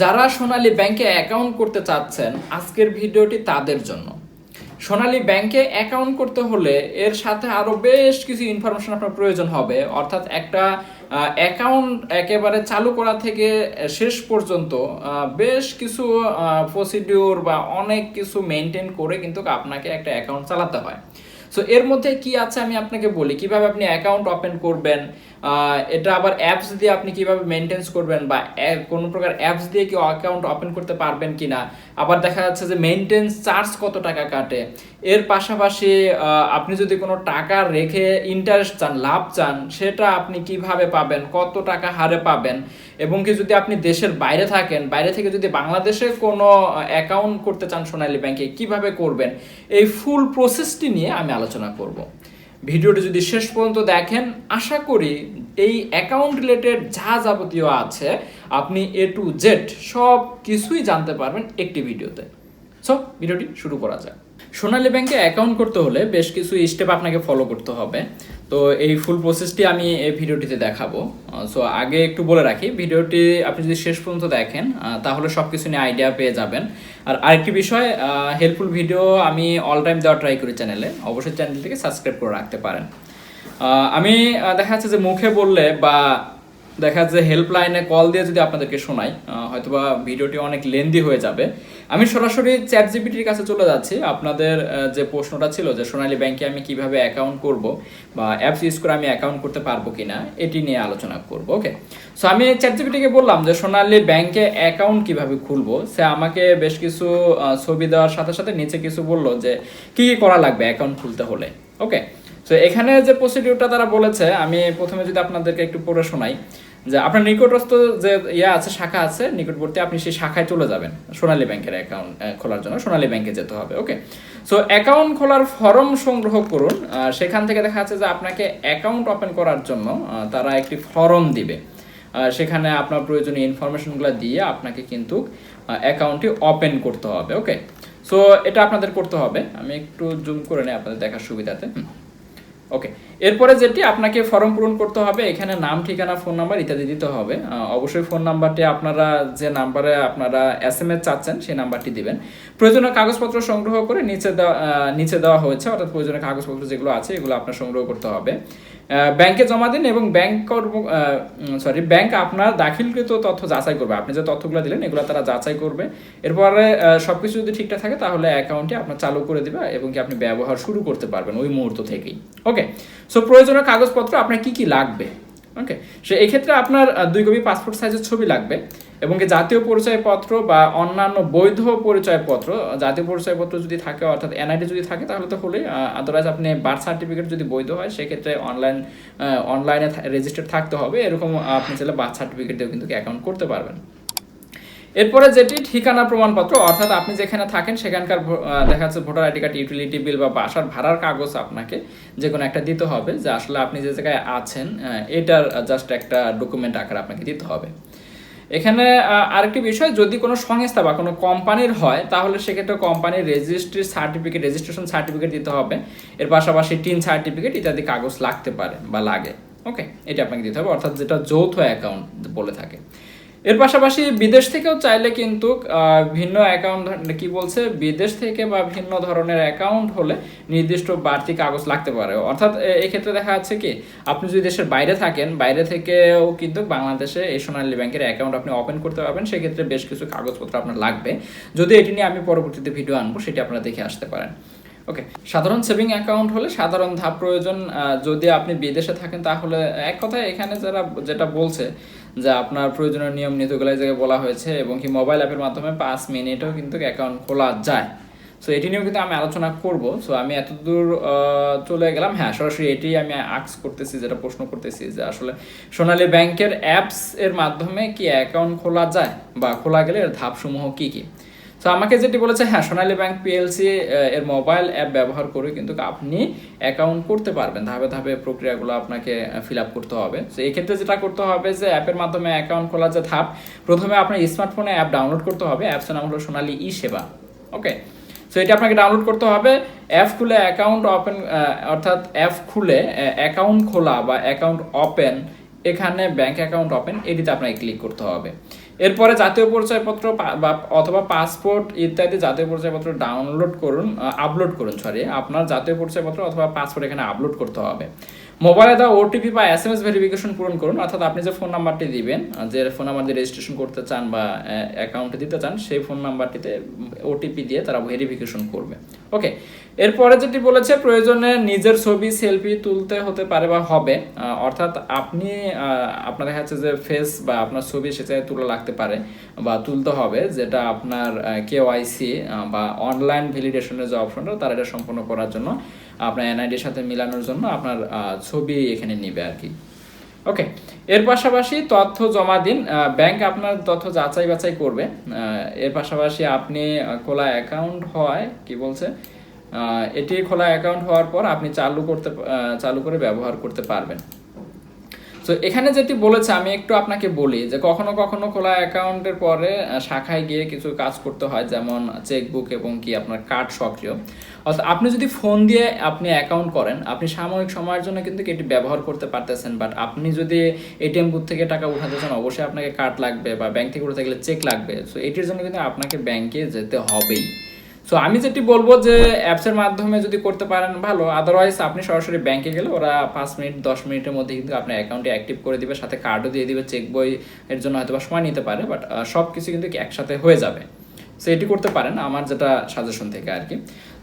যারা সোনালী ব্যাংকে অ্যাকাউন্ট করতে চাচ্ছেন, আজকের ভিডিওটি তাদের জন্য। সোনালী ব্যাংকে অ্যাকাউন্ট করতে হলে এর সাথে আরও বেশ কিছু ইনফরমেশন আপনার প্রয়োজন হবে। অর্থাৎ একটা অ্যাকাউন্ট একেবারে চালু করা থেকে শেষ পর্যন্ত বেশ কিছু প্রসিডিওর বা অনেক কিছু মেনটেন করে কিন্তু আপনাকে একটা অ্যাকাউন্ট চালাতে হয়। সো এর মধ্যে কি আছে আমি আপনাকে বলি। কীভাবে আপনি অ্যাকাউন্ট ওপেন করবেন? এটা আবার অ্যাপস দিয়ে আপনি কীভাবে মেনটেন্স করবেন বা কোনো প্রকার অ্যাপস দিয়ে কি অ্যাকাউন্ট ওপেন করতে পারবেন কিনা? আবার দেখা যাচ্ছে যে মেনটেন্স চার্জ কত টাকা কাটে? এর পাশাপাশি আপনি যদি কোনো টাকা রেখে ইন্টারেস্ট চান, লাভ চান, সেটা আপনি কীভাবে পাবেন? কত টাকা হারে পাবেন? এবং কি যদি আপনি দেশের বাইরে থাকেন, বাইরে থেকে যদি বাংলাদেশে কোনো অ্যাকাউন্ট করতে চান সোনালী ব্যাংকে, কীভাবে করবেন? এই ফুল প্রসেসটি নিয়ে আমি আলোচনা করব। ভিডিওটি যদি শেষ পর্যন্ত দেখেন, আশা করি এই অ্যাকাউন্ট রিলেটেড যা যাবতীয় আছে, আপনি এ টু জেড সব কিছুই জানতে পারবেন একটি ভিডিওতে। সো ভিডিওটি শুরু করা যাক। সোনালী ব্যাংকে অ্যাকাউন্ট করতে হলে বেশ কিছু স্টেপ আপনাকে ফলো করতে হবে। তো এই ফুল প্রসেসটি আমি এই ভিডিওটিতে দেখাবো। সো আগে একটু বলে রাখি ভিডিওটি আপনি যদি শেষ পর্যন্ত দেখেন তাহলে সব কিছু নিয়ে আইডিয়া পেয়ে যাবেন। আর আরেকটি বিষয় হেল্পফুল ভিডিও আমি অল টাইম দেওয়া ট্রাই করি চ্যানেলে অবশ্যই চ্যানেলটিকে সাবস্ক্রাইব করে রাখতে পারেন। আমি দেখা যাচ্ছে যে মুখে বললে বা দেখা যাচ্ছে হেল্পলাইনে কল দিয়ে যদি আপনাদেরকে শোনাই হয়তোবা ভিডিওটি অনেক লেন্দি হয়ে যাবে। আমি সরাসরি চ্যাট জিপিটির কাছে চলে যাচ্ছি। আপনাদের যে প্রশ্নটা ছিল যে সোনালী ব্যাংকে আমি কীভাবে অ্যাকাউন্ট করব বা অ্যাপস ইউজ করে আমি অ্যাকাউন্ট করতে পারব কিনা, এটি নিয়ে আলোচনা করব ওকে সো আমি চ্যাট জিপিটিকে বললাম যে সোনালী ব্যাংকে অ্যাকাউন্ট কীভাবে খুলবো, সে আমাকে বেশ কিছু ছবি দেওয়ার সাথে সাথে নিচে কিছু বলল যে কি কি করা লাগবে অ্যাকাউন্ট খুলতে হলে ওকে তো এখানে যে প্রসিডিউরটা তারা বলেছে, আমি প্রথমে যদি আপনাদেরকে একটু পড়ে শোনাই। যে আপনার নিকটস্থ যে ইয়ে আছে, শাখা আছে, নিকটবর্তী, আপনি সেই শাখায় চলে যাবেন সোনালী ব্যাংকের অ্যাকাউন্ট খোলার জন্য। সোনালী ব্যাংকে যেতে হবে ওকে সো অ্যাকাউন্ট খোলার ফর্ম সংগ্রহ করুন। সেখান থেকে দেখা যাচ্ছে যে আপনাকে অ্যাকাউন্ট ওপেন করার জন্য তারা একটি ফর্ম দিবে। সেখানে আপনার প্রয়োজনীয় ইনফরমেশনগুলো দিয়ে আপনাকে কিন্তু অ্যাকাউন্টটি ওপেন করতে হবে ওকে সো এটা আপনাদের করতে হবে। আমি একটু জুম করে নিই আপনাদের দেখার সুবিধাতে। ওকে এরপরে যেটি আপনাকে ফর্ম পূরণ করতে হবে এখানে নাম ঠিকানা ফোন নাম্বার ইত্যাদি দিতে হবে। অবশ্যই ফোন নাম্বারটি আপনারা যে নাম্বারে আপনারা এস এম এস চাচ্ছেন সেই নাম্বারটি দিবেন। প্রয়োজনীয় কাগজপত্র সংগ্রহ করে নিচে দেওয়া নিচে দেওয়া হয়েছে অর্থাৎ প্রয়োজনীয় কাগজপত্র যেগুলো আছে এগুলো আপনার সংগ্রহ করতে হবে। ব্যাংকে জমা দিন এবং ব্যাংক কর্ম সরি ব্যাংক আপনার দাখিলকৃত তথ্য যাচাই করবে। আপনি যে তথ্যগুলো দিলেন এগুলো তারা যাচাই করবে। এরপরে আহ, সবকিছু যদি ঠিকঠাক থাকে তাহলে অ্যাকাউন্টটি আপনার চালু করে দেবে এবং কি আপনি ব্যবহার শুরু করতে পারবেন ওই মুহূর্ত থেকেই। ওকে সো প্রয়োজনীয় কাগজপত্র আপনার কি কি লাগবে? ওকে সে এই ক্ষেত্রে আপনার দুই কপি পাসপোর্ট সাইজের ছবি লাগবে এবং জাতীয় পরিচয়পত্র বা অন্যান্য বৈধ পরিচয়পত্র, জাতীয় পরিচয়পত্র যদি থাকে, অর্থাৎ এনআইডি যদি থাকে, তাহলে তো হলেই আদারওয়াইজ আপনি বার্থ সার্টিফিকেট যদি বৈধ হয়, সেক্ষেত্রে অনলাইন অনলাইনে রেজিস্টার্ড থাকতে হবে। এরকম আপনি চাইলে বার্থ সার্টিফিকেট দিয়েও কিন্তু অ্যাকাউন্ট করতে পারবেন। এরপরে যেটি ঠিকানা প্রমাণপত্র, অর্থাৎ আপনি যেখানে থাকেন সেখানকার দেখা যাচ্ছে voter ID card utility bill বা বাসার ভাড়ার কাগজ আপনাকে যে কোনো একটা দিতে হবে, যে আসলে আপনি যে জায়গায় আছেন এটার জাস্ট একটা ডকুমেন্ট আকার আপনাকে দিতে হবে। এখানে আরেকটি বিষয়, যদি কোনো সংস্থা বা কোনো কোম্পানির হয়, তাহলে সেক্ষেত্রে কোম্পানির রেজিস্ট্রি সার্টিফিকেট রেজিস্ট্রেশন সার্টিফিকেট দিতে হবে। এর পাশাপাশি টিন সার্টিফিকেট ইত্যাদি কাগজ লাগতে পারে বা লাগে। ওকে এটা আপনাকে দিতে হবে, অর্থাৎ যেটা যৌথ অ্যাকাউন্ট বলে থাকে। এর পাশাপাশি বিদেশ থেকেও চাইলে কিন্তু ভিন্ন অ্যাকাউন্ট কি বলছে? বিদেশ থেকে বা ভিন্ন ধরনের অ্যাকাউন্ট হলে নির্দিষ্ট বাড়তি কাগজ লাগতে পারে। অর্থাৎ এক্ষেত্রে দেখা যাচ্ছে কি, আপনি যদি দেশের বাইরে থাকেন, বাইরে থেকেও কিন্তু বাংলাদেশে এই সোনালী ব্যাংকের অ্যাকাউন্ট আপনি ওপেন করতে পারবেন। সেক্ষেত্রে বেশ কিছু কাগজপত্র আপনার লাগবে। যদি এটি নিয়ে আমি পরবর্তীতে ভিডিও আনব, সেটি আপনারা দেখে আসতে পারেন। ওকে, সাধারণ সেভিং অ্যাকাউন্ট হলে সাধারণ ধাপ প্রয়োজন। যদি আপনি বিদেশে থাকেন, তাহলে এক কথায় এখানে যারা, যেটা বলছে যে আপনার প্রয়োজনীয় নিয়ম নীতিগুলো জায়গায় বলা হয়েছে এবং কি মোবাইল অ্যাপের মাধ্যমে পাঁচ মিনিটেও কিন্তু অ্যাকাউন্ট খোলা যায়। সো এটি নিয়েও কিন্তু আমি আলোচনা করব। সো আমি এতদূর চলে গেলাম। হ্যাঁ সরাসরি এটি আমি আক্স করতেছি, যেটা প্রশ্ন করতেছি যে আসলে সোনালী ব্যাংকের অ্যাপস এর মাধ্যমে কি অ্যাকাউন্ট খোলা যায় বা খোলা গেলে এর ধাপসমূহ কি কি? তো আমাকে যেটি বলেছে হ্যাঁ সোনালী ব্যাংক পিএলসি এর মোবাইল অ্যাপ ব্যবহার করে কিন্তু আপনি অ্যাকাউন্ট করতে পারবেন। ধাপে ধাপে প্রক্রিয়াগুলো আপনাকে ফিল আপ করতে হবে। তো এই ক্ষেত্রে যেটা করতে হবে যে অ্যাপের মাধ্যমে অ্যাকাউন্ট খোলার যে ধাপ, প্রথমে আপনার স্মার্টফোনে অ্যাপ ডাউনলোড করতে হবে। অ্যাপসের নাম হলো সোনালী ই সেবা ওকে সো এটা আপনাকে ডাউনলোড করতে হবে। অ্যাপ খুলে অ্যাকাউন্ট ওপেন অর্থাৎ অ্যাপ খুলে অ্যাকাউন্ট খোলা বা অ্যাকাউন্ট ওপেন এখানে ব্যাংক অ্যাকাউন্ট ওপেন এটিতে আপনাকে ক্লিক করতে হবে। এরপরে জাতীয় পরিচয়পত্র বা, অথবা পাসপোর্ট ইত্যাদি জাতীয় পরিচয়পত্র ডাউনলোড করুন আপলোড করুন সরি আপনার জাতীয় পরিচয়পত্র অথবা পাসপোর্ট এখানে আপলোড করতে হবে। মোবাইলে দেওয়া ওটিপি বা এস এম এস ভেরিফিকেশন পূরণ করুন, অর্থাৎ আপনি যে ফোন নাম্বারটি দিবেন যে ফোন নাম্বার দিয়ে রেজিস্ট্রেশন করতে চান বা অ্যাকাউন্টে দিতে চান, সেই ফোন নাম্বারটিতে ওটিপি দিয়ে তারা ভেরিফিকেশন করবে। ওকে এরপরে যেটি বলেছে, প্রয়োজনে নিজের ছবি সেলফি তুলতে হতে পারে বা হবে অর্থাৎ আপনি আপনার দেখা যাচ্ছে যে ফেস বা আপনার ছবি সেটাই তুলে লাগতে পারে বা তুলতে হবে, যেটা আপনার কেওয়াইসি বা অনলাইন ভ্যালিডেশনের যে অপশনটা তারা এটা সম্পন্ন করার জন্য। আপনার এনআইডির সাথে মিলানোর জন্য আপনার ছবি এখানে নেবে আর কি। ওকে এর পাশাপাশি তথ্য জমা দিন। ব্যাংক আপনার তথ্য যাচাই বাছাই করবে। এর পাশাপাশি আপনি খোলা অ্যাকাউন্ট হয়, কি বলছে? এটি খোলা অ্যাকাউন্ট হওয়ার পর আপনি চালু করতে চালু করে ব্যবহার করতে পারবেন। তো এখানে যেটি বলেছে, আমি একটু আপনাকে বলি যে কখনো কখনো খোলা অ্যাকাউন্টের পরে শাখায় গিয়ে কিছু কাজ করতে হয়, যেমন চেকবুক এবং কি আপনার কার্ড সক্রিয়। অর্থাৎ আপনি যদি ফোন দিয়ে আপনি অ্যাকাউন্ট করেন, আপনি সাময়িক সময়ের জন্য কিন্তু এটি ব্যবহার করতে পারতেছেন। বাট আপনি যদি এটিএম বুথ থেকে টাকা উঠাতে চান, অবশ্যই আপনাকে কার্ড লাগবে বা ব্যাংক থেকে উঠাতে গেলে চেক লাগবে। সো এটির জন্য কিন্তু আপনাকে ব্যাংকে যেতে হবেই। সো আমি যেটি বলব যে অ্যাপসের মাধ্যমে যদি করতে পারেন, ভালো। আদারওয়াইজ আপনি সরাসরি ব্যাংকে গেলে ওরা পাঁচ মিনিট, দশ মিনিটের মধ্যে কিন্তু আপনার অ্যাকাউন্টে অ্যাক্টিভ করে দিবে, সাথে কার্ডও দিয়ে দিবে চেক বই এর জন্য হয়তো সময় নিতে পারে বাট সব কিছু কিন্তু একসাথে হয়ে যাবে। সো এটি করতে পারেন, আমার যেটা সাজেশন থেকে আর কি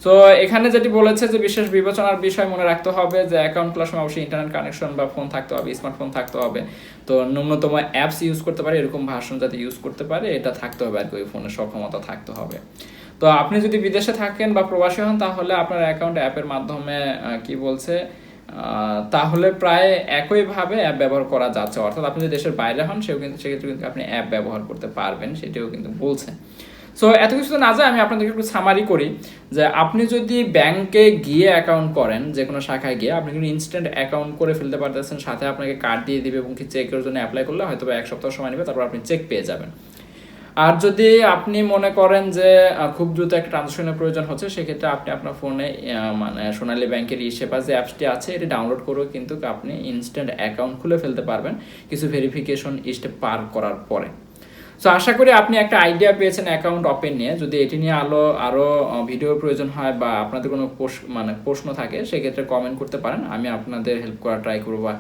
সো এখানে যেটি বলেছে যে বিশেষ বিবেচনার বিষয় মনে রাখতে হবে যে অ্যাকাউন্ট খোলার সময় অবশ্যই ইন্টারনেট কানেকশন বা ফোন থাকতে হবে স্মার্টফোন থাকতে হবে। তো, ন্যূনতম অ্যাপস ইউজ করতে পারে, এরকম ভাষণ যাতে ইউজ করতে পারে, এটা থাকতে হবে আর কি ওই ফোনের সক্ষমতা থাকতে হবে। তো আপনি যদি বিদেশে থাকেন বা প্রবাসী হন, তাহলে আপনার অ্যাকাউন্ট অ্যাপের মাধ্যমে কি বলছে তাহলে প্রায় একইভাবে অ্যাপ ব্যবহার করা যাচ্ছে। অর্থাৎ আপনি যদি দেশের বাইরে হন, সেও কিন্তু, সেক্ষেত্রে কিন্তু আপনি অ্যাপ ব্যবহার করতে পারবেন, সেটিও কিন্তু বলছে। সো এত কিছু তো না যায়, আমি আপনাদেরকে একটু সামারি করি যে আপনি যদি ব্যাংকে গিয়ে অ্যাকাউন্ট করেন, যে কোনো শাখায় গিয়ে, আপনি কিন্তু ইনস্ট্যান্ট অ্যাকাউন্ট করে ফেলতে পারতেছেন, সাথে আপনাকে কার্ড দিয়ে দিবে এবং কি চেকের জন্য অ্যাপ্লাই করলে হয়তো এক সপ্তাহ সময় নেবে, তারপর আপনি চেক পেয়ে যাবেন। আর যদি আপনি মনে করেন যে খুব দ্রুত একটা ট্রানজাকশনের প্রয়োজন হচ্ছে, সেক্ষেত্রে আপনি আপনার ফোনে মানে সোনালী ব্যাংকের ই সেবা যে অ্যাপসটি আছে, এটি ডাউনলোড করেও কিন্তু আপনি ইনস্ট্যান্ট অ্যাকাউন্ট খুলে ফেলতে পারবেন। কিছু ভেরিফিকেশন স্টেপ পার করার পরে। সো আশা করি আপনি একটা আইডিয়া পেয়েছেন অ্যাকাউন্ট ওপেন নিয়ে। যদি এটি নিয়ে আলো আরও ভিডিও প্রয়োজন হয় বা আপনাদের কোনো মানে প্রশ্ন থাকে, সেক্ষেত্রে কমেন্ট করতে পারেন। আমি আপনাদের হেল্প করার ট্রাই করব বা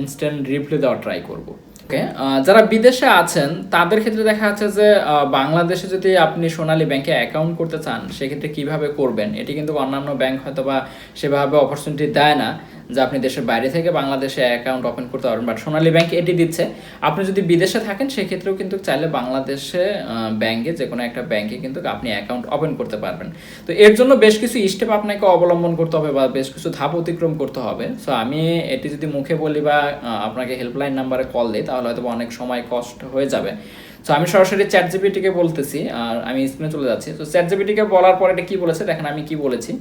ইনস্ট্যান্ট রিপ্লাই দেওয়ার ট্রাই করব। ওকে যারা বিদেশে আছেন, তাদের ক্ষেত্রে দেখা যাচ্ছে যে বাংলাদেশে যদি আপনি সোনালী ব্যাংকে অ্যাকাউন্ট করতে চান, সেক্ষেত্রে কীভাবে করবেন? এটি কিন্তু অন্যান্য ব্যাংক হয়তো বা সেভাবে অপরচুনিটি দেয় না। যে আপনি দেশের বাইরে থেকে বাংলাদেশে অ্যাকাউন্ট ওপেন করতে পারবেন। বাট সোনালী ব্যাংক এটি দিচ্ছে। আপনি যদি বিদেশে থাকেন, সেক্ষেত্রেও কিন্তু চাইলে বাংলাদেশে ব্যাংকে যে কোনো একটা ব্যাংকে কিন্তু আপনি অ্যাকাউন্ট ওপেন করতে পারবেন। তো এর জন্য বেশ কিছু স্টেপ আপনাকে অবলম্বন করতে হবে বা বেশ কিছু ধাপ অতিক্রম করতে হবে। সো আমি এটি যদি মুখে বলি বা আপনাকে হেল্পলাইন নাম্বারে কল দিই, তাহলে হয়তো অনেক সময় কষ্ট হয়ে যাবে। সো আমি সরাসরি চ্যাট জিপিটিকে বলতেছি, আর আমি স্ক্রিনে চলে যাচ্ছি। তো চ্যাট জিপিটিকে বলার পরে এটা কি বলেছে? দেখেন আমি কি বলেছি।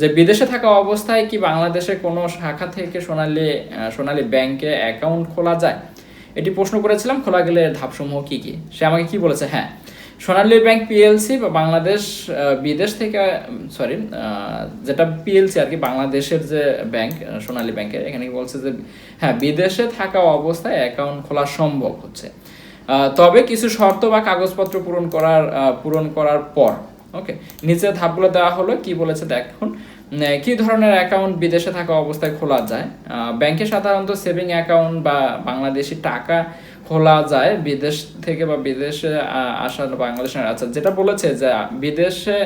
যে বিদেশে থাকা অবস্থায় কি বাংলাদেশে কোনো শাখা থেকে সোনালী সোনালী ব্যাংকে অ্যাকাউন্ট খোলা যায়? এটি প্রশ্ন করেছিলাম, খোলা গেলে ধাপসমূহ কি কি? সে আমাকে কি বলেছে? হ্যাঁ। সোনালী ব্যাংক পিএলসি বা বাংলাদেশ বিদেশ থেকে সরি যেটা পিএলসি আর কি, বাংলাদেশের যে ব্যাংক সোনালী ব্যাংকের এখানে বলছে যে হ্যাঁ বিদেশে থাকা অবস্থায় অ্যাকাউন্ট খোলা সম্ভব হচ্ছে। তবে কিছু শর্ত বা কাগজপত্র পূরণ করার পূরণ করার পর ওকে নিচে ধাপগুলো দেওয়া হলো, কি বলেছে দেখুন কি ধরনের অ্যাকাউন্ট বিদেশে থাকা অবস্থায় খোলা যায়? ব্যাংকে সাধারণত সেভিং অ্যাকাউন্ট বা বাংলাদেশি টাকা খোলা যায় বিদেশ থেকে বা বিদেশে আসা বাংলাদেশের আচ্ছা যেটা বলেছে যে, বিদেশে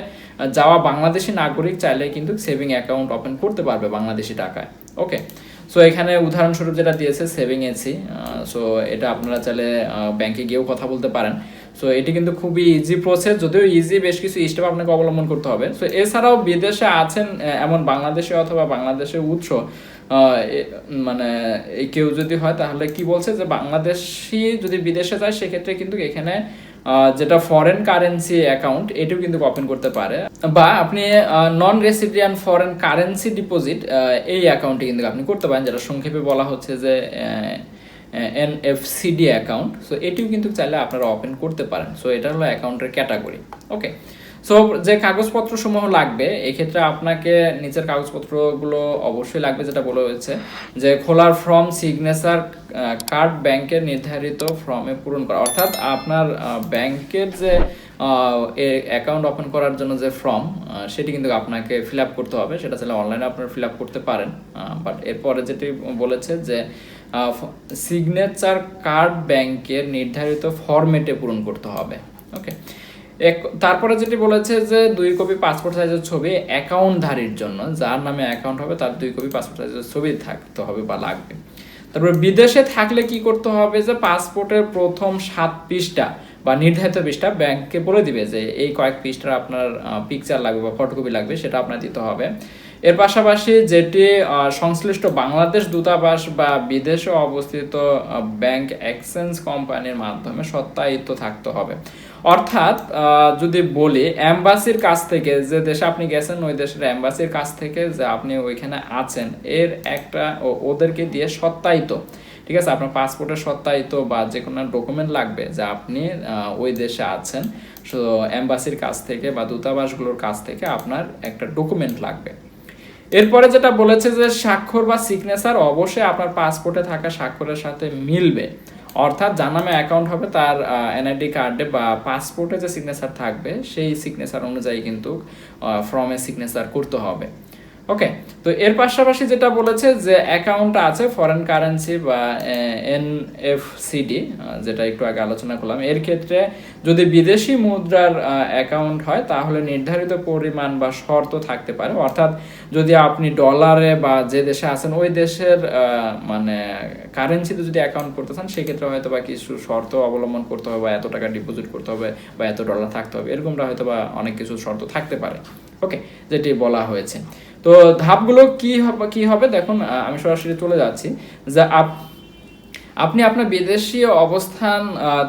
যাওয়া বাংলাদেশি নাগরিক চাইলে কিন্তু সেভিং অ্যাকাউন্ট ওপেন করতে পারবে বাংলাদেশি টাকায় ওকে সো এখানে উদাহরণস্বরূপ যেটা দিয়েছে সেভিং এসি সো এটা আপনারা চাইলে ব্যাংকে গিয়েও কথা বলতে পারেন। সো এটি কিন্তু খুবই ইজি প্রসেস যদিও ইজি বেশ কিছু স্টেপ আপনাকে অবলম্বন করতে হবে। সো এছাড়াও বিদেশে আছেন এমন বাংলাদেশে অথবা বাংলাদেশের উৎস মানে কেউ যদি হয়, তাহলে কি বলছে যে, বাংলাদেশি যদি বিদেশে যায়, সেক্ষেত্রে কিন্তু এখানে যেটা ফরেন কারেন্সি অ্যাকাউন্ট এটিও কিন্তু ওপেন করতে পারে। বা আপনি non resident foreign currency deposit এই অ্যাকাউন্টে কিন্তু আপনি করতে পারেন, যেটা সংক্ষেপে বলা হচ্ছে যে এনএফসিডি অ্যাকাউন্ট সো এটিও কিন্তু চাইলে আপনারা ওপেন করতে পারেন। সো এটা হলো অ্যাকাউন্টের ক্যাটাগরি ওকে সো যে কাগজপত্র সমূহ লাগবে, এক্ষেত্রে আপনাকে নিচের কাগজপত্রগুলো অবশ্যই লাগবে, যেটা বলা হয়েছে যে খোলার ফর্ম সিগনেচার কার্ড ব্যাংকের নির্ধারিত ফর্মে পূরণ করা। অর্থাৎ আপনার ব্যাংকের যে অ্যাকাউন্ট ওপেন করার জন্য যে ফর্ম সেটি কিন্তু আপনাকে ফিল আপ করতে হবে। সেটা চাইলে অনলাইনে আপনারা ফিল আপ করতে পারেন বাট এরপরে যেটি বলেছে যে সিগনেচার কার্ড ব্যাংকের নির্ধারিত ফরম্যাটে পূরণ করতে হবে। ওকে এক, তারপরে যেটি বলেছে যে দুই কপি পাসপোর্ট সাইজের ছবি অ্যাকাউন্টধারীর জন্য, যার নামে অ্যাকাউন্ট হবে তার দুই কপি পাসপোর্ট সাইজের ছবি থাকতে হবে বা লাগবে। তারপরে বিদেশে থাকলে কি করতে হবে যে পাসপোর্টের প্রথম সাত পৃষ্ঠা বা নির্ধারিত পৃষ্ঠা ব্যাংককে বলে দিবে যে এই কয়েক পৃষ্ঠার আপনার পিকচার লাগবে বা ফটোকপি লাগবে, সেটা আপনার দিতে হবে। এর পাশাপাশি যেটি সংশ্লিষ্ট বাংলাদেশ দূতাবাস বা বিদেশে অবস্থিত ব্যাংক এক্সচেঞ্জ কোম্পানির মাধ্যমে সত্যায়িত থাকতে হবে। অর্থাৎ যদি বলি অ্যাম্বাসির কাছ থেকে যে দেশে আপনি গেছেন, ওই দেশের অ্যাম্বাসির কাছ থেকে যে আপনি ওইখানে আছেন, এর একটা ওদেরকে দিয়ে সত্যায়িত, ঠিক আছে? আপনার পাসপোর্টের সত্যায়িত বা যে কোনো ডকুমেন্ট লাগবে যে আপনি ওই দেশে আছেন, সো অ্যাম্বাসির কাছ থেকে বা দূতাবাসগুলোর কাছ থেকে আপনার একটা ডকুমেন্ট লাগবে। এরপরে যেটা বলেছে যে স্বাক্ষর বা সিগনেচার অবশ্যই আপনার পাসপোর্টে থাকা স্বাক্ষরের সাথে মিলবে। অর্থাৎ যার নামে অ্যাকাউন্ট হবে তার এনআইডি কার্ডে বা পাসপোর্টে যে সিগনেচার থাকবে, সেই সিগনেচার অনুযায়ী কিন্তু ফর্মে সিগনেচার করতে হবে। ওকে তো এর পাশাপাশি যেটা বলেছে যে অ্যাকাউন্ট আছে ফরেন কারেন্সি বা এনএফসিডি যেটা একটু আগে আলোচনা করলাম। এর ক্ষেত্রে যদি বিদেশি মুদ্রার অ্যাকাউন্ট হয়, তাহলে নির্ধারিত পরিমাণ বা শর্ত থাকতে পারে। অর্থাৎ যদি আপনি ডলারে বা যে দেশে আছেন, ওই দেশের মানে কারেন্সিতে যদি অ্যাকাউন্ট করতে চান, সেক্ষেত্রে হয়তো বা কিছু শর্ত অবলম্বন করতে হবে বা এত টাকা ডিপোজিট করতে হবে বা এত ডলার থাকতে হবে। এরকমটা হয়তো বা অনেক কিছু শর্ত থাকতে পারে। ওকে যেটি বলা হয়েছে। তো ধাপগুলো কি হবে কি হবে? দেখুন আমি সরাসরি চলে যাচ্ছি যে আপ, আপনি আপনার বিদেশি অবস্থান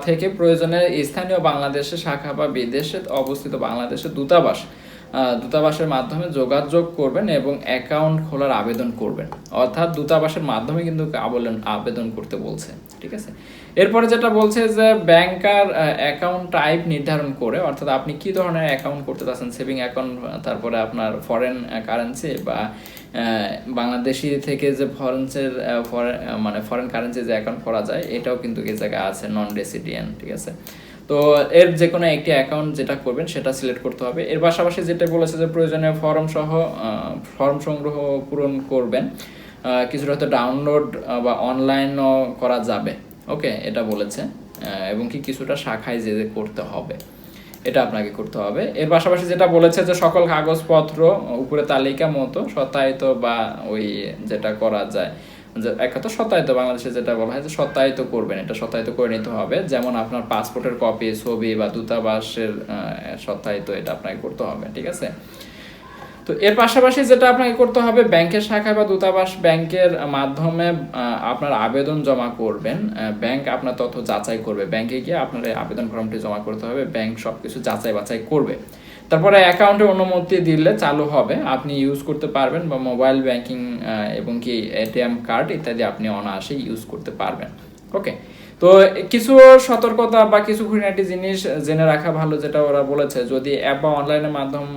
থেকে প্রয়োজনে স্থানীয় বাংলাদেশের শাখা বা বিদেশে অবস্থিত বাংলাদেশের দূতাবাস দূতাবাসের মাধ্যমে যোগাযোগ করবেন এবং অ্যাকাউন্ট খোলার আবেদন করবেন। অর্থাৎ দূতাবাসের মাধ্যমে কিন্তু আবেদন আবেদন করতে বলছে, ঠিক আছে? এরপরে যেটা বলছে যে ব্যাংকার অ্যাকাউন্ট টাইপ নির্ধারণ করে, অর্থাৎ আপনি কি ধরনের অ্যাকাউন্ট করতে চাচ্ছেন? সেভিং অ্যাকাউন্ট তারপরে আপনার ফরেন কারেন্সি বা বাংলাদেশি থেকে যে ফরেন্সের মানে ফরেন কারেন্সি যে অ্যাকাউন্ট করা যায়, এটাও কিন্তু এই জায়গায় আছে নন রেসিডিয়ান ঠিক আছে? তো এর যে কোনো একটি অ্যাকাউন্ট যেটা করবেন, সেটা সিলেক্ট করতে হবে। এর পাশাপাশি যেটা বলেছে যে প্রয়োজনীয় ফর্ম সহ ফর্ম সংগ্রহ পূরণ করবেন কিছুটা হয়তো ডাউনলোড বা অনলাইনও করা যাবে। ওকে, এটা বলেছে। এবং কি কিছুটা শাখায় যে করতে হবে, এটা আপনাকে করতে হবে। এর পাশাপাশি যেটা বলেছে যে সকল কাগজপত্র উপরে তালিকা মতো, সত্যায়িত বা ওই যেটা করা যায় এক কথা সত্যায়িত বাংলাদেশে যেটা বলা হয় যে সত্যায়িত করবেন, এটা সত্যায়িত করে নিতে হবে। যেমন আপনার পাসপোর্টের কপি ছবি বা দূতাবাসের সত্যায়িত এটা আপনাকে করতে হবে, ঠিক আছে? তো এর পাশাপাশি যেটা আপনাকে করতে হবে, ব্যাংকের শাখায় বা দূতাবাস ব্যাংকের মাধ্যমে আপনার আবেদন জমা করবেন। ব্যাংক আপনার তথ্য যাচাই করবে। ব্যাংকে গিয়ে আপনার আবেদন ফর্মটি জমা করতে হবে। ব্যাংক সবকিছু যাচাই বাছাই করবে। তারপরে অ্যাকাউন্টে অনুমতি দিলে চালু হবে। আপনি ইউজ করতে পারবেন বা মোবাইল ব্যাংকিং এবং কি এটিএম কার্ড ইত্যাদি আপনি অনায়াসে ইউজ করতে পারবেন। ওকে তো কিছু সতর্কতা বা কিছু খুঁটিনাটি জিনিস জেনে রাখা ভালো যেটা ওরা বলেছে, যদি অ্যাপ বা অনলাইনের মাধ্যম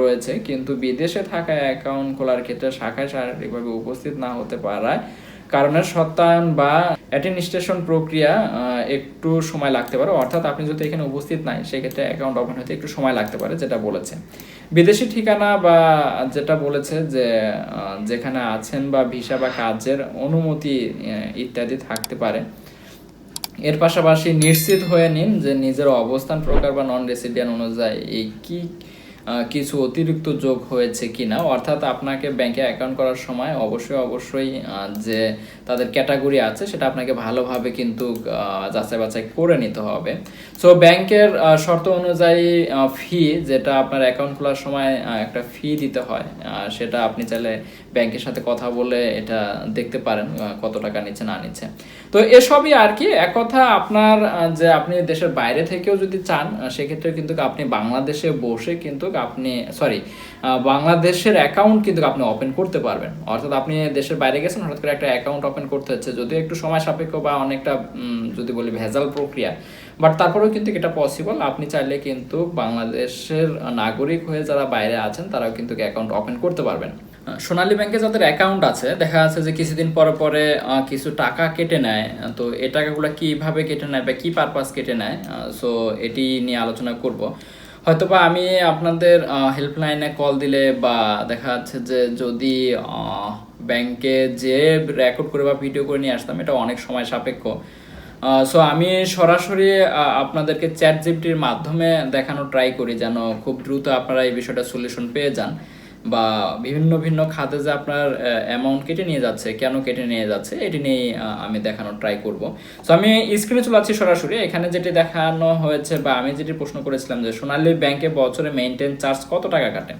রয়েছে, কিন্তু বিদেশে থাকা অ্যাকাউন্ট খোলার ক্ষেত্রে শাখায় শারীরিকভাবে উপস্থিত না হতে পারায় কারণের সত্যায়ন বা অ্যাটেনিস্টেশন প্রক্রিয়া একটু সময় লাগতে পারে। অর্থাৎ আপনি যদি এখানে উপস্থিত নাই, সেক্ষেত্রে অ্যাকাউন্ট ওপেন হতে একটু সময় লাগতে পারে, যেটা বলেছে। বিদেশি ঠিকানা বা যেটা বলেছে যে যেখানে আছেন বা ভিসা বা কাজের অনুমতি ইত্যাদি থাকতে পারে। এর পাশাপাশি নিশ্চিত হয়ে নিন যে নিজের অবস্থান, প্রকার বা নন রেসিডিয়ান অনুযায়ী এই কি কিছু অতিরিক্ত যোগ হয়েছে কিনা, অর্থাৎ আপনাকে ব্যাংকে অ্যাকাউন্ট করার সময় অবশ্যই অবশ্যই যে তাদের ক্যাটাগরি আছে, সেটা আপনাকে ভালোভাবে কিন্তু যাচাই বাছাই করে নিতে হবে। সো ব্যাংকের শর্ত অনুযায়ী ফি যেটা আপনার অ্যাকাউন্ট খোলার সময় একটা ফি দিতে হয় সেটা আপনি চাইলে ব্যাংকের সাথে কথা বলে এটা দেখতে পারেন কত টাকা নিচ্ছে, না নিচ্ছে। তো, এসবই আর কি, এক কথা আপনার যে আপনি দেশের বাইরে থেকেও যদি চান সেক্ষেত্রে কিন্তু আপনি বাংলাদেশে বসে কিন্তু আপনি সরি বাংলাদেশের অ্যাকাউন্ট কিন্তু আপনি ওপেন করতে পারবেন। অর্থাৎ আপনি দেশের বাইরে গেছেন, হঠাৎ করে একটা অ্যাকাউন্ট ওপেন করতে হচ্ছে। যদিও একটু সময় সাপেক্ষ বা অনেকটা যদি বলি ভেজাল প্রক্রিয়া বাট তারপরেও কিন্তু এটা পসিবল আপনি চাইলে কিন্তু বাংলাদেশের নাগরিক হয়ে যারা বাইরে আছেন, তারাও কিন্তু অ্যাকাউন্ট ওপেন করতে পারবেন। সোনালী ব্যাংকে যাদের অ্যাকাউন্ট আছে, দেখা যাচ্ছে যে কিছুদিন পরে পরে কিছু টাকা কেটে নেয়। তো এই টাকাগুলো কীভাবে কেটে নেয় বা কি পারপাস কেটে নেয় সো এটি নিয়ে আলোচনা করব। হয়তোবা আমি আপনাদের হেল্পলাইনে কল দিলে বা দেখা যাচ্ছে যে যদি ব্যাংকে যে রেকর্ড করে বা ভিডিও করে নিয়ে আসতাম, এটা অনেক সময় সাপেক্ষ। সো আমি সরাসরি আপনাদেরকে চ্যাট জিপিটির মাধ্যমে দেখানো ট্রাই করি যেন খুব দ্রুত আপনারা এই বিষয়টা সলিউশন পেয়ে যান। বা বিভিন্ন ভিন্ন খাতে যে আপনার অ্যামাউন্ট কেটে নিয়ে যাচ্ছে, কেন কেটে নিয়ে যাচ্ছে, এটি নিয়ে আমি দেখানোর ট্রাই করব। সো আমি স্ক্রিনে চলে যাচ্ছি সরাসরি। এখানে যেটি দেখানো হয়েছে বা আমি যেটি প্রশ্ন করেছিলাম যে, সোনালী ব্যাংকে বছরে মেনটেন চার্জ কত টাকা কাটে?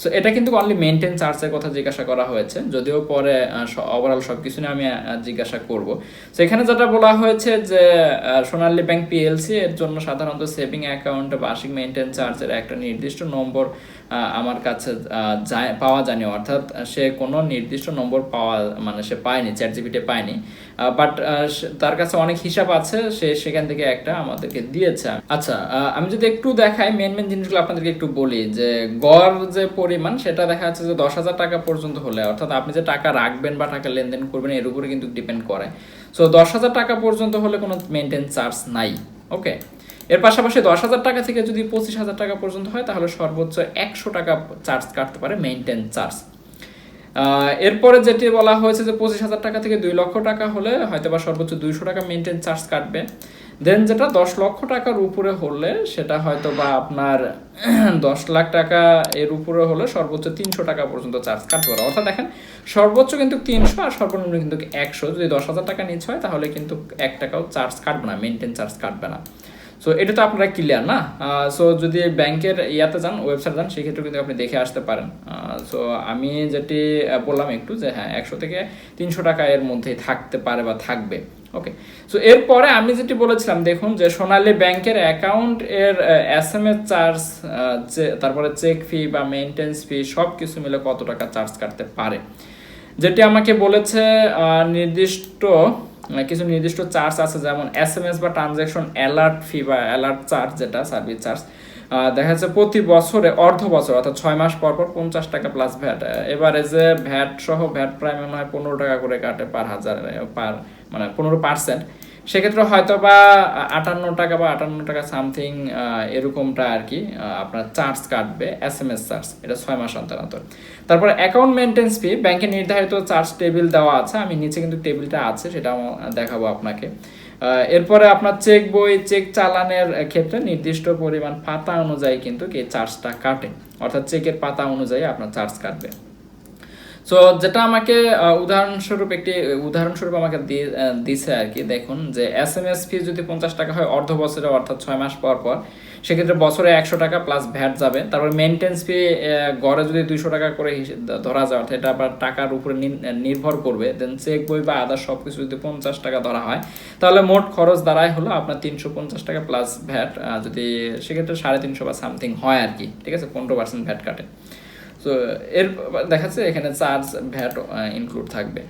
সো এটা কিন্তু অনলি মেনটেন চার্জের কথা জিজ্ঞাসা করা হয়েছে। যদিও পরে ওভারঅল সব কিছু নিয়ে আমি জিজ্ঞাসা করব। তো এখানে যেটা বলা হয়েছে যে সোনালী ব্যাংক পিএলসি এর জন্য সাধারণত সেভিং অ্যাকাউন্টে বার্ষিক মেনটেন চার্জের একটা নির্দিষ্ট নম্বর আমার কাছে পাওয়া যায়নি। অর্থাৎ সে কোনো নির্দিষ্ট নম্বর পাওয়া মানে সে পায়নি চ্যাট জিপিটে পায়নি। বাট তার কাছে অনেক হিসাব আছে, সে সেখান থেকে একটা আমাদেরকে দিয়েছে। আচ্ছা আমি যদি একটু দেখাই মেন মেন জিনিসগুলো আপনাদেরকে একটু বলি, যে গড় যে পরিমাণ, সেটা দেখা যাচ্ছে যে দশ হাজার টাকা পর্যন্ত হলে, অর্থাৎ আপনি যে টাকা রাখবেন বা টাকা লেনদেন করবেন, এর উপরে কিন্তু ডিপেন্ড করে। সো দশ হাজার টাকা পর্যন্ত হলে কোনো মেনটেন চার্জ নাই ওকে এর পাশাপাশি দশ হাজার টাকা থেকে যদি পঁচিশ হাজার টাকা পর্যন্ত হয়, তাহলে সর্বোচ্চ একশো টাকা চার্জ কাটতে পারে মেনটেন চার্জ। এরপরে যেটি বলা হয়েছে যে পঁচিশ হাজার টাকা থেকে দুই লক্ষ টাকা হলে হয়তো বা সর্বোচ্চ দুইশো টাকা মেনটেন চার্জ কাটবে। দেন যেটা দশ লক্ষ টাকার উপরে হলে, সেটা হয়তো বা আপনার দশ লাখ টাকা এর উপরে হলে সর্বোচ্চ তিনশো টাকা পর্যন্ত চার্জ কাটতে পারে। অর্থাৎ দেখেন, সর্বোচ্চ কিন্তু তিনশো আর সর্বনিম্ন কিন্তু একশো। যদি দশ হাজার টাকা নিচ্ছে হয়, তাহলে কিন্তু এক টাকাও চার্জ কাটবে না মেনটেন চার্জ কাটবে না। সো এটা তো আপনারা ক্লিয়ার না? সো যদি ব্যাংকের ইয়াতে যান ওয়েবসাইট যান সেক্ষেত্রে কিন্তু আপনি দেখে আসতে পারেন। সো আমি যেটি বললাম একটু যে হ্যাঁ একশো থেকে তিনশো টাকা এর মধ্যেই থাকতে পারে বা থাকবে। ওকে সো এরপরে আমি যেটি বলেছিলাম, দেখুন যে, সোনালী ব্যাংকের অ্যাকাউন্ট এর এস এম এস চার্জ তারপরে চেক ফি বা মেনটেন্স ফি সব কিছু মিলে কত টাকা চার্জ কাটতে পারে? যেটি আমাকে বলেছে নির্দিষ্ট কিছু নির্দিষ্ট চার্জ আছে, যেমন এস এম এস বা ট্রানজ্যাকশন অ্যালার্ট ফি বা অ্যালার্ট চার্জ যেটা সার্ভিস চার্জ দেখা যাচ্ছে প্রতি বছরে, অর্ধ বছর, অর্থাৎ ছয় মাস পর পর পঞ্চাশ টাকা প্লাস ভ্যাট এবারে যে ভ্যাট সহ ভ্যাট প্রায় মনে হয় পনেরো টাকা করে কাটে পার হাজার পার মানে পনেরো পার্সেন্ট সেক্ষেত্রে হয়তো বা আটান্ন টাকা বা আটান্ন টাকা সামথিং এরকমটা আর কি আপনার চার্জ কাটবে এস এম এস চার্জ, এটা ছয় মাস অন্তর অন্তর। তারপরে অ্যাকাউন্ট মেনটেন্স ফি ব্যাংকে নির্ধারিত চার্জ টেবিল দেওয়া আছে, আমি নিচে কিন্তু টেবিলটা আছে সেটা দেখাবো আপনাকে। এরপরে আপনার চেক বই চেক চালানের ক্ষেত্রে নির্দিষ্ট পরিমাণ পাতা অনুযায়ী কিন্তু এই চার্জটা কাটে। অর্থাৎ চেকের পাতা অনুযায়ী আপনার চার্জ কাটবে। সো যেটা আমাকে উদাহরণস্বরূপ একটি, উদাহরণস্বরূপ আমাকে দিছে আর কি, দেখুন যে এস এম এস ফি যদি পঞ্চাশ টাকা হয় অর্ধ বছরে, অর্থাৎ ছয় মাস পর পর, সেক্ষেত্রে বছরে একশো টাকা প্লাস ভ্যাট যাবে। তারপর মেনটেন্স ফি গড়ে যদি দুইশো টাকা করে ধরা যায়, অর্থাৎ এটা আবার টাকার উপরে নির্ভর করবে দেন চেক বই বা আদার সব কিছু যদি পঞ্চাশ টাকা ধরা হয়, তাহলে মোট খরচ দাঁড়ায় হলো আপনার তিনশো পঞ্চাশ টাকা প্লাস ভ্যাট যদি সেক্ষেত্রে সাড়ে তিনশো বা সামথিং হয় আর কি, ঠিক আছে? পনেরো পার্সেন্ট ভ্যাট কাটে। সো এর দেখাচ্ছে এখানে চার্জ ভ্যাট ইনক্লুড থাকবে।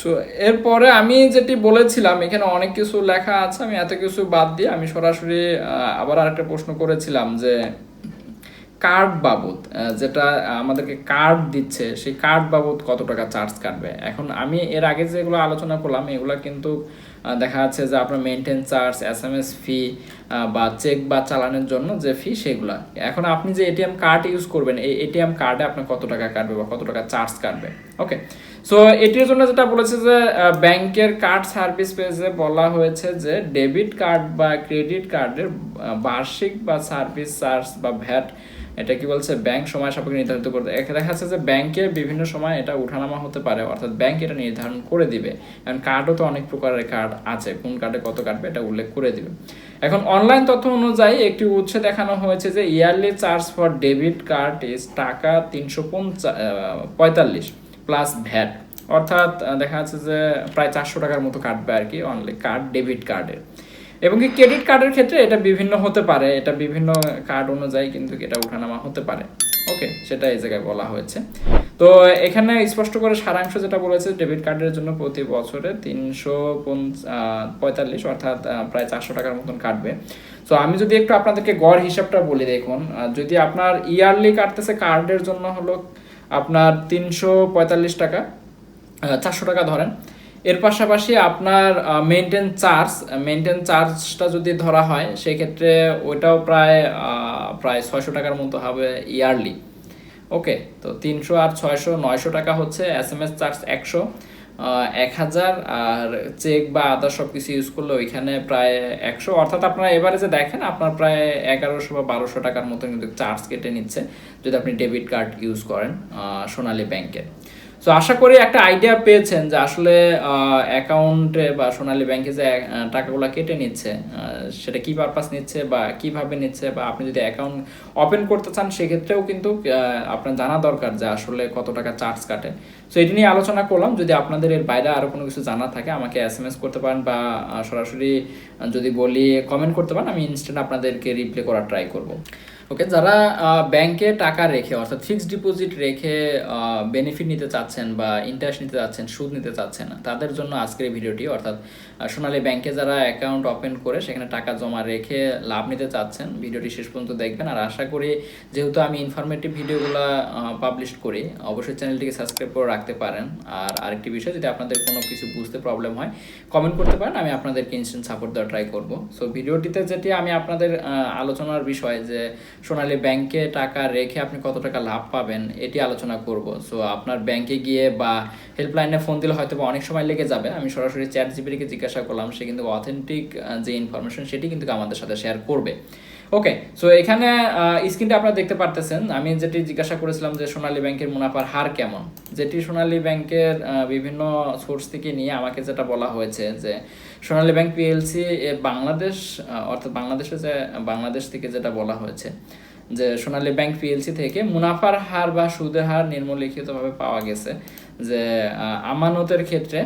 সো এরপরে আমি যেটি বলেছিলাম, এখানে অনেক কিছু লেখা আছে, আমি এত কিছু বাদ দিয়ে আমি সরাসরি আবার আরেকটা প্রশ্ন করেছিলাম যে কার্ড বাবদ যেটা আমাদেরকে কার্ড দিচ্ছে, সেই কার্ড বাবদ কত টাকা চার্জ কাটবে? এখন আমি এর আগে যেগুলো আলোচনা করলাম, এগুলো কিন্তু দেখা যাচ্ছে যে আপনার maintain charge S M S fee বা চেক বা চালানোর জন্য যে ফি সেগুলো। এখন আপনি যে এটিএম কার্ড ইউজ করবেন, এই এটিএম কার্ডে আপনার কত টাকা কাটবে বা কত টাকা চার্জ কাটবে? ওকে সো এটির জন্য যেটা বলেছে যে ব্যাংকের কার্ড সার্ভিস পেজে বলা হয়েছে যে ডেবিট কার্ড বা ক্রেডিট কার্ডের বার্ষিক বা সার্ভিস চার্জ বা ভ্যাট এটা কি বলছে? ব্যাংক সময় সাপেক্ষে নির্ধারিত করতে এখানে দেখা যাচ্ছে যে ব্যাংকে বিভিন্ন সময় এটা উঠানামা হতে পারে, অর্থাৎ ব্যাংক এটা নির্ধারণ করে দিবে। কারণ কার্ডও তো অনেক প্রকারের কার্ড আছে, কোন কার্ডে কত কাটবে এটা উল্লেখ করে দিবে। এখন অনলাইন তথ্য অনুযায়ী একটি উৎসে দেখানো হয়েছে যে yearly charge for debit card is টাকা তিনশো পঁয়তাল্লিশ প্লাস ভ্যাট অর্থাৎ দেখা যাচ্ছে যে প্রায় চারশো টাকার মতো কাটবে আর কি অনলি কার্ড ডেবিট কার্ডের এবং কি ক্রেডিট কার্ডের ক্ষেত্রে এটা বিভিন্ন হতে পারে, এটা বিভিন্ন কার্ড অনুযায়ী কিন্তু এটা ওঠানামা হতে পারে। ওকে সেটা এই জায়গায় বলা হয়েছে। তো এখানে স্পষ্ট করে সারাংশ যেটা বলেছে ডেবিট কার্ডের জন্য প্রতি বছরে তিনশো পঁয়তাল্লিশ অর্থাৎ প্রায় চারশো টাকার মতন কাটবে। তো আমি যদি একটু আপনাদেরকে গড় হিসাবটা বলি দেখুন যদি আপনার ইয়ারলি কাটতেছে কার্ডের জন্য হলো আপনার তিনশো পঁয়তাল্লিশ টাকা চারশো টাকা ধরেন। এর পাশাপাশি আপনার মেনটেন চার্জ মেনটেন চার্জটা যদি ধরা হয়, সেক্ষেত্রে ওইটাও প্রায় প্রায় ছয়শো টাকার মতো হবে ইয়ারলি ওকে তো তিনশো আর ছয়শো, নয়শো টাকা হচ্ছে এস এম এস চার্জ একশো। এক হাজার আর চেক বা আদার সব কিছু ইউজ করলে ওইখানে প্রায় একশো। অর্থাৎ আপনারা এবারে যে দেখেন, আপনার প্রায় এগারোশো বা বারোশো টাকার মতো কিন্তু চার্জ কেটে নিচ্ছে, যদি আপনি ডেবিট কার্ড ইউজ করেন সোনালী ব্যাংকের সো আশা করি একটা আইডিয়া পেয়েছেন যে আসলে অ্যাকাউন্টে বা সোনালী ব্যাংকে যে টাকাগুলো কেটে নিচ্ছে সেটা কি পারপাস নিচ্ছে বা কীভাবে নিচ্ছে বা আপনি যদি অ্যাকাউন্ট ওপেন করতে চান, সেক্ষেত্রেও কিন্তু আপনার জানা দরকার যে আসলে কত টাকা চার্জ কাটে। সো এটি নিয়ে আলোচনা করলাম। যদি আপনাদের এর বাইরে আরও কোনো কিছু জানা থাকে, আমাকে এস এম এস করতে পারেন বা সরাসরি যদি বলি কমেন্ট করতে পারেন, আমি ইনস্ট্যান্ট আপনাদেরকে রিপ্লাই করার ট্রাই করব। ওকে যারা ব্যাংকে টাকা রেখে, অর্থাৎ ফিক্সড ডিপোজিট রেখে বেনিফিট নিতে চাচ্ছেন বা ইন্টারেস্ট নিতে চাচ্ছেন, সুদ নিতে চাচ্ছেন, তাদের জন্য আজকের ভিডিওটি অর্থাৎ সোনালী ব্যাংকে যারা অ্যাকাউন্ট ওপেন করে, সেখানে টাকা জমা রেখে লাভ নিতে চাচ্ছেন ভিডিওটি শেষ পর্যন্ত দেখবেন। আর আশা করি, যেহেতু আমি ইনফরমেটিভ ভিডিওগুলো পাবলিশ করি, অবশ্যই চ্যানেলটিকে সাবস্ক্রাইব করে রাখতে পারেন। আর আরেকটি বিষয়, যদি আপনাদের কোনো কিছু বুঝতে প্রবলেম হয় কমেন্ট করতে পারেন, আমি আপনাদেরকে ইনস্ট্যান্ট সাপোর্ট দেওয়ার ট্রাই করব। সো ভিডিওটিতে যেটি আমি আপনাদের আলোচনার বিষয় যে সোনালী ব্যাংকে টাকা রেখে আপনি কত টাকা লাভ পাবেন, এটি আলোচনা করব। সো আপনার ব্যাংকে গিয়ে বা হেল্পলাইনে ফোন দিলে হয়তো বা অনেক সময় লেগে যাবে। আমি সরাসরি চ্যাট জিবিটিকে জিজ্ঞাসা করলাম, সে কিন্তু অথেন্টিক যে ইনফরমেশন সেটি কিন্তু আমাদের সাথে শেয়ার করবে। ওকে সো এখানে স্ক্রিনটা আপনারা দেখতে পারতেছেন। আমি যেটি জিজ্ঞাসা করেছিলাম যে সোনালী ব্যাংকের মুনাফার হার কেমন? যেটি সোনালী ব্যাংকের বিভিন্ন সোর্স থেকে নিয়ে আমাকে যেটা বলা হয়েছে যে সোনালী ব্যাংক পিএলসি বাংলাদেশ অর্থাৎ বাংলাদেশে যে, বাংলাদেশ থেকে যেটা বলা হয়েছে, যে সোনালী ব্যাংক পিএলসি থেকে মুনাফার হার বা সুদের হার নিম্নলিখিতভাবে পাওয়া গেছে, যে আমানতের ক্ষেত্রে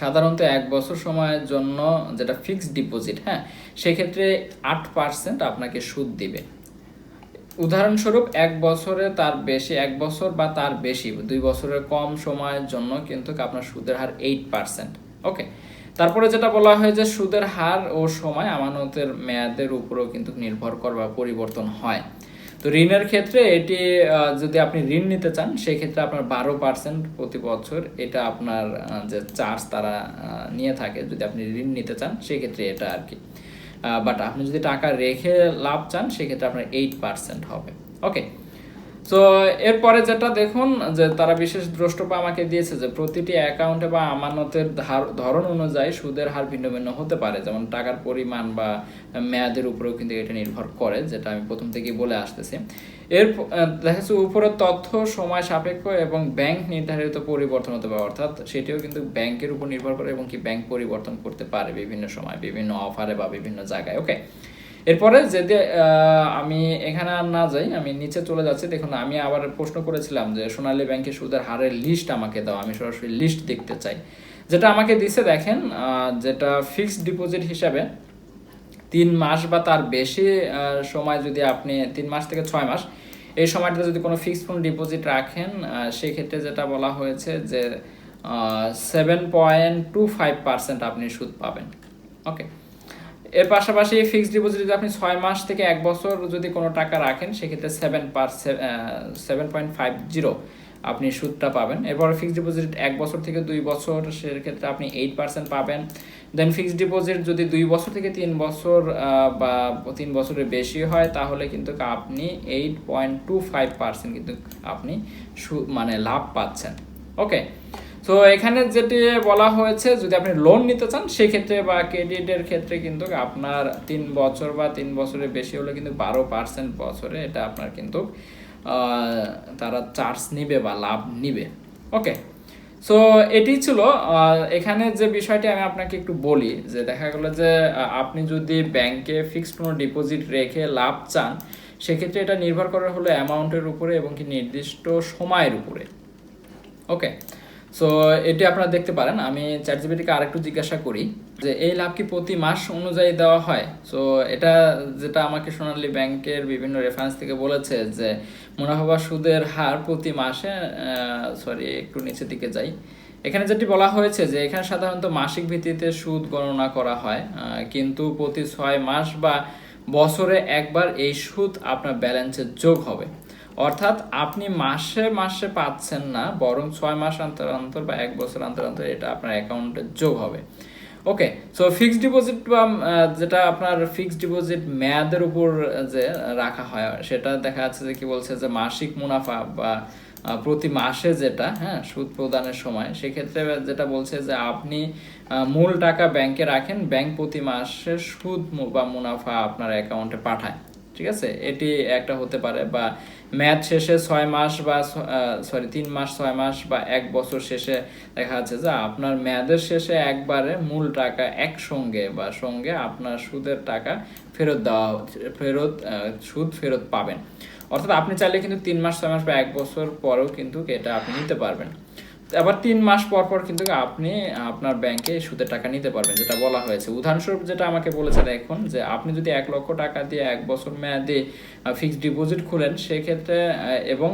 সাধারণত এক বছর সময়ের জন্য যেটা ফিক্সড ডিপোজিট হ্যাঁ সেক্ষেত্রে আট পার্সেন্ট আপনাকে সুদ দিবে। উদাহরণস্বরূপ এক বছরে তার বেশি, এক বছর বা তার বেশি, দুই বছরের কম সময়ের জন্য কিন্তু আপনার সুদের হার এইট পার্সেন্ট ওকে তারপরে যেটা বলা হয় যে সুদের হার ও সময় আমানতের মেয়াদের উপরেও কিন্তু নির্ভর করে বা পরিবর্তন হয়। তো ঋণের ক্ষেত্রে এটি যদি আপনি ঋণ নিতে চান সেই ক্ষেত্রে আপনার বারো পার্সেন্ট প্রতি বছর এটা আপনার যে চার্জ তারা নিয়ে থাকে, যদি আপনি ঋণ নিতে চান সেই ক্ষেত্রে এটা আর কি। বাট আপনি যদি টাকা রেখে লাভ চান, সেক্ষেত্রে আপনার এইট পার্সেন্ট হবে। ওকে তো এরপরে যেটা দেখুন যে তারা বিশেষ দ্রষ্টব্য আমাকে দিয়েছে যে প্রতিটি অ্যাকাউন্টে বা আমানতের ধার ধরন অনুযায়ী সুদের হার ভিন্ন ভিন্ন হতে পারে। যেমন টাকার পরিমাণ বা মেয়াদের উপরেও কিন্তু এটা নির্ভর করে যেটা আমি প্রথম থেকেই বলে আসতেছি। এর প- আহ, দেখা যাচ্ছে উপরের তথ্য সময় সাপেক্ষ এবং ব্যাংক নির্ধারিত পরিবর্তন হতে পারে অর্থাৎ সেটিও কিন্তু ব্যাংকের উপর নির্ভর করে এবং কি ব্যাংক পরিবর্তন করতে পারে বিভিন্ন সময় বিভিন্ন অফারে বা বিভিন্ন জায়গায় ওকে এরপরে যদি আমি এখানে আর না যাই, আমি নিচে চলে যাচ্ছি, দেখুন, আমি আবার প্রশ্ন করেছিলাম যে সোনালী ব্যাংকের সুদের হারের লিস্ট আমাকে দাও, আমি সরাসরি লিস্ট দেখতে চাই। যেটা আমাকে দিছে দেখেন যেটা ফিক্সড ডিপোজিট হিসাবে, তিন মাস বা তার বেশি সময় যদি আপনি, তিন মাস থেকে ছয় মাস, এই সময়টাতে যদি কোনো ফিক্সড কোনো ডিপোজিট রাখেন সেক্ষেত্রে যেটা বলা হয়েছে যে seven point two five percent আপনি সুদ পাবেন। ওকে এর পাশাপাশি ফিক্সড ডিপোজিট যদি আপনি ছয় মাস থেকে এক বছর যদি কোনো টাকা রাখেন, সেক্ষেত্রে seven percent seven point five zero আপনি সুদটা পাবেন। এরপর ফিক্সড ডিপোজিট এক বছর থেকে দুই বছর, সেক্ষেত্রে আপনি এইট পার্সেন্ট পাবেন। দেন ফিক্সড ডিপোজিট যদি দুই বছর থেকে তিন বছর বা তিন বছরের বেশি হয়, তাহলে কিন্তু আপনি eight point two five percent কিন্তু আপনি মানে লাভ পাচ্ছেন। ওকে তো এখানে যেটি বলা হয়েছে, যদি আপনি লোন নিতে চান, সেক্ষেত্রে বা ক্রেডিটের ক্ষেত্রে কিন্তু আপনার তিন বছর বা তিন বছরের বেশি হলে কিন্তু বারো পার্সেন্ট বছরে এটা আপনার কিন্তু তারা চার্জ নিবে বা লাভ নিবে। ওকে সো এটি ছিল এখানে যে বিষয়টি আমি আপনাকে একটু বলি, যে দেখা গেলো যে আপনি যদি ব্যাংকে ফিক্সড কোনো ডিপোজিট রেখে লাভ চান, সেক্ষেত্রে এটা নির্ভর করে হলো অ্যামাউন্টের উপরে এবং কি নির্দিষ্ট সময়ের উপরে। ওকে সো এটি আপনারা দেখতে পারেন। আমি চ্যাট জিপিটিকে আরেকটু জিজ্ঞাসা করি যে, এই লাভ কি প্রতি মাস অনুযায়ী দেওয়া হয়? সো এটা যেটা আমাকে সোনালী ব্যাংকের বিভিন্ন রেফারেন্স থেকে বলেছে যে মুনাফা সুদের হার প্রতি মাসে সরি একটু নিচের দিকে যাই। এখানে যেটি বলা হয়েছে যে, এখানে সাধারণত মাসিক ভিত্তিতে সুদ গণনা করা হয় কিন্তু প্রতি ছয় মাস বা বছরে একবার এই সুদ আপনার ব্যালেন্সে যোগ হবে। অর্থাৎ আপনি মাসে মাসে পাচ্ছেন না, বরং ছয় মাস অন্তর অন্তর বা এক বছর অন্তর অন্তর এটা আপনার অ্যাকাউন্টে যোগ হবে। ওকে সো ফিক্সড ডিপোজিট বা যেটা আপনার ফিক্সড ডিপোজিট মেয়াদের উপর যে রাখা হয়, সেটা দেখা যাচ্ছে যে কি বলছে যে মাসিক মুনাফা বা প্রতি মাসে যেটা হ্যাঁ সুদ প্রদানের সময়, সেক্ষেত্রে যেটা বলছে যে আপনি মূল টাকা ব্যাংকে রাখেন, ব্যাংক প্রতি মাসে সুদ বা মুনাফা আপনার অ্যাকাউন্টে পাঠায়। ঠিক আছে? এটি একটা হতে পারে বা ম্যাচ শেষে ছয় মাস বা সরি তিন মাস, ছয় মাস বা এক বছর শেষে দেখা যাচ্ছে যে আপনার মেয়াদের শেষে একবারে মূল টাকা একসঙ্গে বা সঙ্গে আপনার সুদের টাকা ফেরত দেওয়া ফেরত সুদ ফেরত পাবেন। অর্থাৎ আপনি চাইলে কিন্তু তিন মাস, ছয় মাস বা এক বছর পরেও কিন্তু এটা আপনি নিতে পারবেন। আবার তিন মাস পর পর কিন্তু আপনি আপনার ব্যাংকে সুদের টাকা নিতে পারবেন, যেটা বলা হয়েছে। উদাহরণস্বরূপ যেটা আমাকে বলেছেন এখন, যে আপনি যদি এক লক্ষ টাকা দিয়ে এক বছর মেয়াদে ফিক্সড ডিপোজিট খুলেন, সেক্ষেত্রে এবং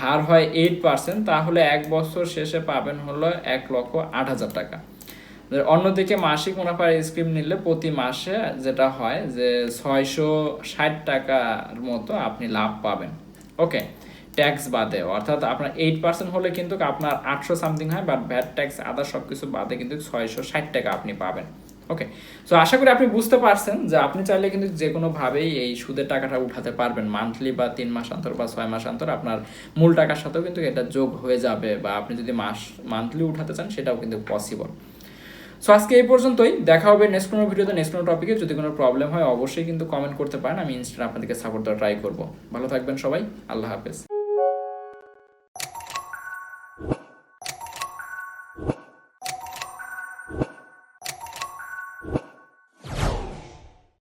হার হয় এইট পার্সেন্ট তাহলে এক বছর শেষে পাবেন হলো এক লক্ষ আট হাজার টাকা। অন্যদিকে মাসিক মুনাফার স্কিম নিলে প্রতি মাসে যেটা হয় যে ছয়শো ষাট টাকার মতো আপনি লাভ পাবেন। ওকে ট্যাক্স বাদে, অর্থাৎ আপনার এইট পার্সেন্ট হলে কিন্তু আপনার আটশো সামথিং হয় বাট ভ্যাট ট্যাক্স আদার সব কিছু বাদে কিন্তু ছয়শো ষাট টাকা আপনি পাবেন। ওকে সো আশা করি আপনি বুঝতে পারছেন যে আপনি চাইলে কিন্তু যে কোনোভাবেই এই সুদের টাকাটা উঠাতে পারবেন। মান্থলি বা তিন মাস অন্তর বা ছয় মাস অন্তর আপনার মূল টাকার সাথেও কিন্তু এটা যোগ হয়ে যাবে, বা আপনি যদি মাস মান্থলি উঠাতে চান, সেটাও কিন্তু পসিবল সো আজকে এই পর্যন্তই। দেখা হবে নেক্সট কোনো ভিডিওতে নেক্সট কোনো টপিকে যদি কোনো প্রবলেম হয়, অবশ্যই কিন্তু কমেন্ট করতে পারেন। আমি ইনস্ট্যান্ট আপনাদেরকে সাপোর্ট দেওয়া ট্রাই করব। ভালো থাকবেন সবাই। আল্লাহ হাফেজ।